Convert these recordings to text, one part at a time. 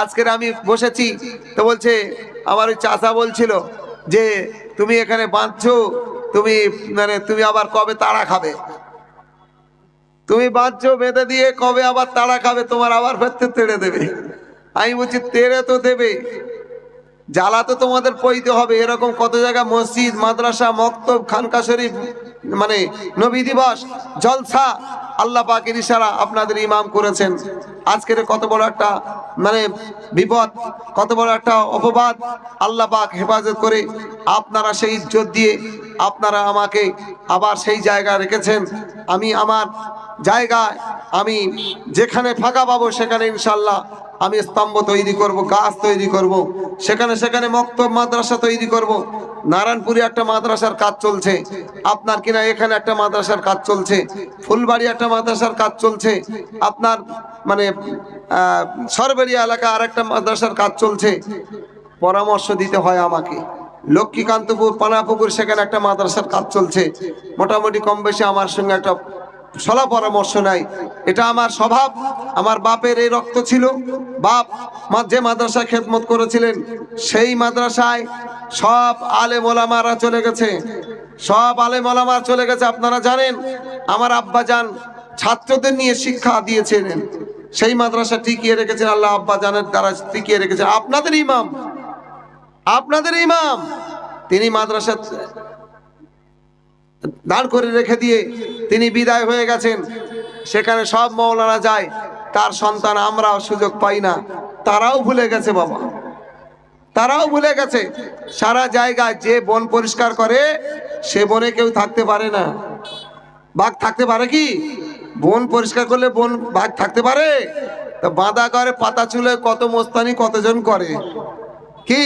আজকের আমি বসেছি। তো বলছে, আমার ওই চাষা বলছিল যে, তুমি এখানে বাঁধছো, তুমি মানে তুমি আবার কবে তাড়া খাবে? তুমি বাঁধছো, বেঁধে দিয়ে কবে আবার তাড়া খাবে, তোমার আবার ফেরতে তেড়ে দেবে। আমি বলছি, তেড়ে তো দেবে জ্বালা তো তোমাদের পইতে হবে। এরকম কত জায়গা মসজিদ, মাদ্রাসা, মক্তব, খানকা শরীফ মানে নবী দিবস, জলসা, আল্লাহ পাকের ইশারা আপনাদের ইমাম করেছেন। আজকের কত বড় একটা মানে বিপদ, কত বড় একটা অপবাদ, আল্লাহ পাক হেফাজত করে আপনারা সেই ইজ্জত দিয়ে আপনারা আমাকে আবার সেই জায়গায় রেখেছেন। আমি আমার জায়গায় আমি যেখানে ফাঁকা পাবো সেখানে ইনশাল্লাহ আমি স্তম্ভ তৈরি করব, গাছ তৈরি করব, সেখানে সেখানে মক্তব মাদ্রাসা তৈরি করব। নারায়ণপুরে একটা মাদ্রাসার কাজ চলছে, আপনার কিনা এখানে একটা মাদ্রাসার কাজ চলছে, ফুলবাড়ি একটা মাদ্রাসার কাজ চলছে, আপনার মানে সরবেরিয়া এলাকা আর একটা মাদ্রাসার কাজ চলছে। পরামর্শ দিতে হয় আমাকে। লক্ষ্মীকান্তপুর, পানাপুকুর, সেখানে একটা মাদ্রাসার কাজ চলছে। মোটামুটি কম বেশি আমার সঙ্গে একটা সলা পরামর্শ নাই। এটা আমার স্বভাব। আমার বাপের এই রক্ত ছিল। বাপ যে মাদ্রাসায় খেদমত করেছিলেন, সেই মাদ্রাসায় সব আলে মোলামারা চলে গেছে। সব আলে মোলামার চলে গেছে। আপনারা জানেন, আমার আব্বা যান ছাত্রদের নিয়ে শিক্ষা দিয়েছিলেন। সেই মাদ্রাসা টিকিয়ে রেখেছেন আল্লাহ আব্বা জানের দ্বারা টিকিয়ে রেখেছেন। আপনাদের ইমাম। আপনাদের ইমাম। তিনি মাদ্রাসা দাঁড় করে রেখে দিয়ে তিনি বিদায় হয়ে গেছেন। সেখানে সব মৌলানা যায়, তার সন্তান আমরাও সুযোগ পাই না। তারাও ভুলে গেছে বাবা। তারাও ভুলে গেছে। সারা জায়গায় যে বন পরিষ্কার করে, সে বনে কেউ থাকতে পারে না। বাঘ থাকতে পারে কি? বন পরিষ্কার করলে বন বাঘ থাকতে পারে? বাঁধা করে পাতা চুলে কত মোস্তানি কতজন করে? কি?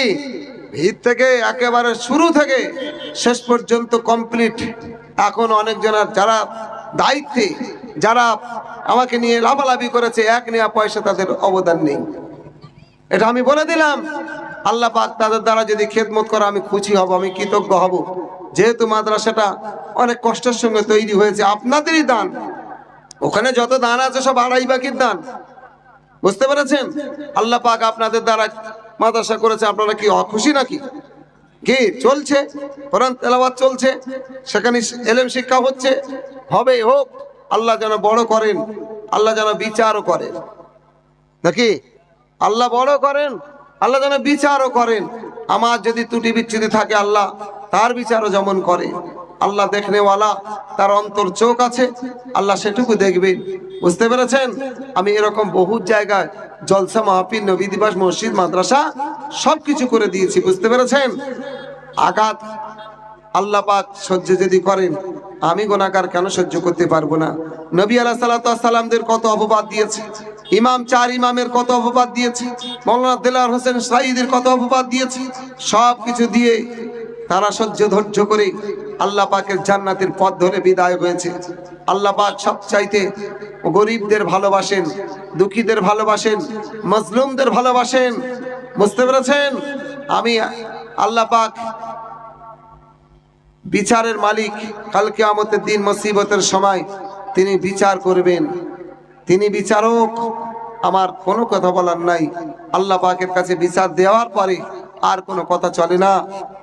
ভিত থেকে একেবারে শুরু থেকে শেষ পর্যন্ত কমপ্লিট এখন অনেকজনের যারা দায়িত্বে, যারা আমাকে নিয়ে লাভালাভি করেছে, এক নেওয়া পয়সা তাদের অবদান নেই। এটা আমি বলে দিলাম, আল্লাহ পাক তাদের দ্বারা যদি খেদমত করে আমি খুশি হব, আমি কৃতজ্ঞ হব। যেহেতু মাদ্রাসাটা অনেক কষ্টের সঙ্গে তৈরি হয়েছে, আপনাদেরই দান। ওখানে যত দান আছে সব আড়াই বাকির দান। বুঝতে পেরেছেন? আল্লাহ পাক আপনাদের দ্বারা মাদ্রাসা করেছে, আপনারা কি অখুশি নাকি? কি চলছে? কোরআন তেলাওয়াত চলছে? সেখানে এলেম শিক্ষা হচ্ছে? হবে হোক, আল্লাহ যেন বড় করেন, আল্লাহ যেন বিচারও করেন। নাকি? আল্লাহ বড় করেন, আল্লাহ যেন বিচারও করেন। আমার যদি ত্রুটি বিচ্ছুতি থাকে, আল্লাহ তার বিচারও যেমন করে। আল্লাহ দেখনেওয়ালা, তার অন্তর চোখ আছে, আল্লাহ সেটুকু দেখবেন বুঝতে পেরেছেন? আমি এরকম বহু জায়গায় জলসা মাহফিল, নবী দিবস, মসজিদ, মাদ্রাসা সব কিছু করে দিয়েছি, বুঝতে পেরেছেন? আঘাত আল্লাহ পাক সহ্য যদি করেন, আমি গোনাকার কেন সহ্য করতে পারব না? নবী আলাহ সাল্লামদের কত অপবাদ দিয়েছে? ইমাম, চার ইমামের কত অপবাদ দিয়েছে? মৌলানা দিলার হোসেন সাইদের কত অপবাদ দিয়েছে? সব কিছু দিয়ে তারা সহ্য ধৈর্য করে আল্লাহ পাকের জান্নাতের পথ ধরে বিদায় হয়েছে। আল্লাহ পাক সব চাইতে গরিবদের ভালোবাসেন, দুঃখীদের ভালোবাসেন, মজলুমদের ভালোবাসেন। বুঝতে পেরেছেন? আমি আল্লাহ পাক বিচারের মালিক কালকে আমাদের দিন মুসিবতের সময় তিনি বিচার করবেন। তিনি বিচারক, আমার কোনো কথা বলার নাই। আল্লাহ পাকের কাছে বিচার দেওয়ার পরে আর কোনো কথা চলে না।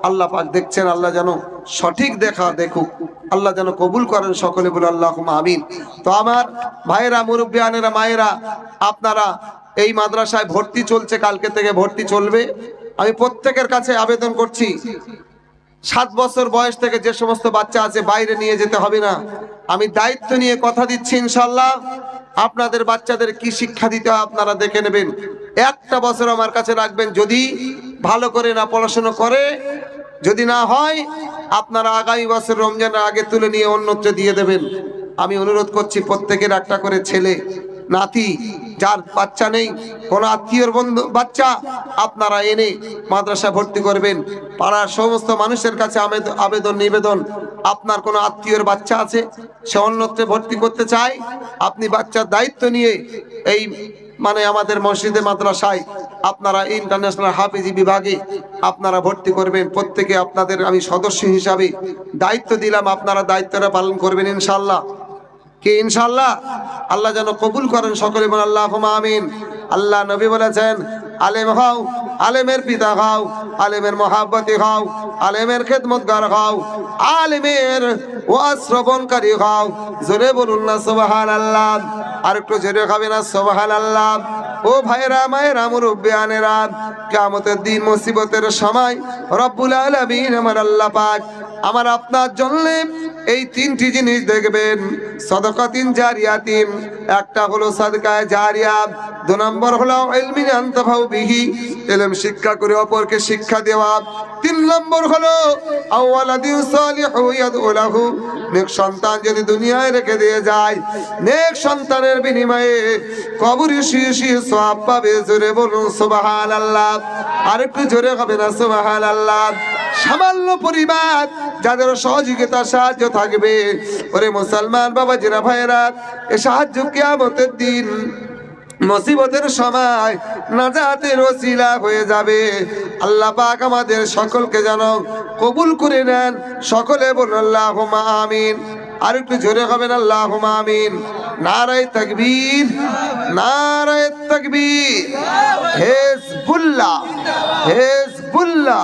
আল্লাহ পাক দেখছেন, আল্লাহ যেন সঠিক দেখা দেখুক। আল্লাহ যেন কবুল করেন সকলে বলে আল্লাহ আমিন। তো আমার ভাইয়েরা, মুরব্বিয়ানেরা, মায়েরা, আপনারা এই মাদ্রাসায় ভর্তি চলছে, কালকে থেকে ভর্তি চলবে। আমি প্রত্যেকের কাছে আবেদন করছি, সাত বছর বয়স থেকে যে সমস্ত বাচ্চা আছে, বাইরে নিয়ে যেতে হবে না। আমি দায়িত্ব নিয়ে কথা দিচ্ছি ইনশাল্লাহ আপনাদের বাচ্চাদের কি শিক্ষা দিতে আপনারা দেখে নেবেন। একটা বছর আমার কাছে রাখবেন, যদি ভালো করে না পড়াশোনা করে। যদি না হয়, আপনারা আগামী বছর রমজানের আগে তুলে নিয়ে অন্যত্র দিয়ে দেবেন। আমি অনুরোধ করছি, প্রত্যেকের একটা করে ছেলে, নাতি, যার বাচ্চা নেই, কোনো আত্মীয়র বন্ধু, বাচ্চা আপনারা এনে মাদ্রাসা ভর্তি করবেন। পাড়ার সমস্ত মানুষের কাছে আবেদ- আবেদন, নিবেদন, আপনার কোনো আত্মীয়র বাচ্চা আছে, সে অন্যত্রে ভর্তি করতে চায়, আপনি বাচ্চার দায়িত্ব নিয়ে এই মানে আমাদের মসজিদে, মাদ্রাসায় আপনারা ইন্টারন্যাশনাল হাফিজি বিভাগে আপনারা ভর্তি করবেন। প্রত্যেকে আপনাদের আমি সদস্য হিসাবে দায়িত্ব দিলাম, আপনারা দায়িত্বটা পালন করবেন ইনশাল্লাহ কি ইনশাল্লাহ আল্লাহ যেন কবুল করেন সকলে বলে আল্লাহ আমিন। আল্লাহ নবী বলেছেন, আলেম হও, আলেমের পিতা হও, আলেমের মহাব্বতী হও, আলেমের খেদমতগার হও, আলেমের ওয়াজ শ্রবণকারী হও। জোরে বলুন না সুবহান আল্লাহ আর একটু জোরে খাবে না সুবহান আল্লাহ ও ভাইরা মায়েরা মুরব্বিয়ানেরা কিয়ামতের দিন, মুসিবতের সময়, রব্বুল আলামিন, আমার আল্লাহ পাক আমার আপনার জন্য এই তিনটি জিনিস দেখবেন। সদকাতিন জারিয়াতিন। একটা হলো সাদকায় জারিয়া, দু নম্বর হলো ইলমিন আনতাফাউ বিহি ইলম শিক্ষা করে অপরকে শিক্ষা দেওয়া। তিন নম্বর হলো আওয়ালাদিন সালিহু ইয়াদউ লাহু, নেক সন্তান যদি দুনিয়ায় রেখে দিয়ে যায়, নেক সন্তানের বিনিময়ে কবরে শুয়ে শুয়ে সওয়াব পাবে। জোরে বলুন, সুবহানাল্লাহ। আরেকটু জোরে হবে না, সুবহানাল্লাহ। সামান্য পরিবার যাদের সহযোগিতা সাহায্য থাকবে। ওরে মুসলমান বাবা জিরা ভাইরা এ সাহায্য কিয়ামতের দিন মুসিবতের সময় নাজাতের ওসিলা হয়ে যাবে। আল্লাহ পাক আমাদের সকলকে যেন কবুল করে নেন। সকলে বলুন আল্লাহ আমিন। আর একটু জোরে হবেন আল্লাহ আমিন। নারায় তকবীর নারায় তকবীর। Hezbollah Hezbollah.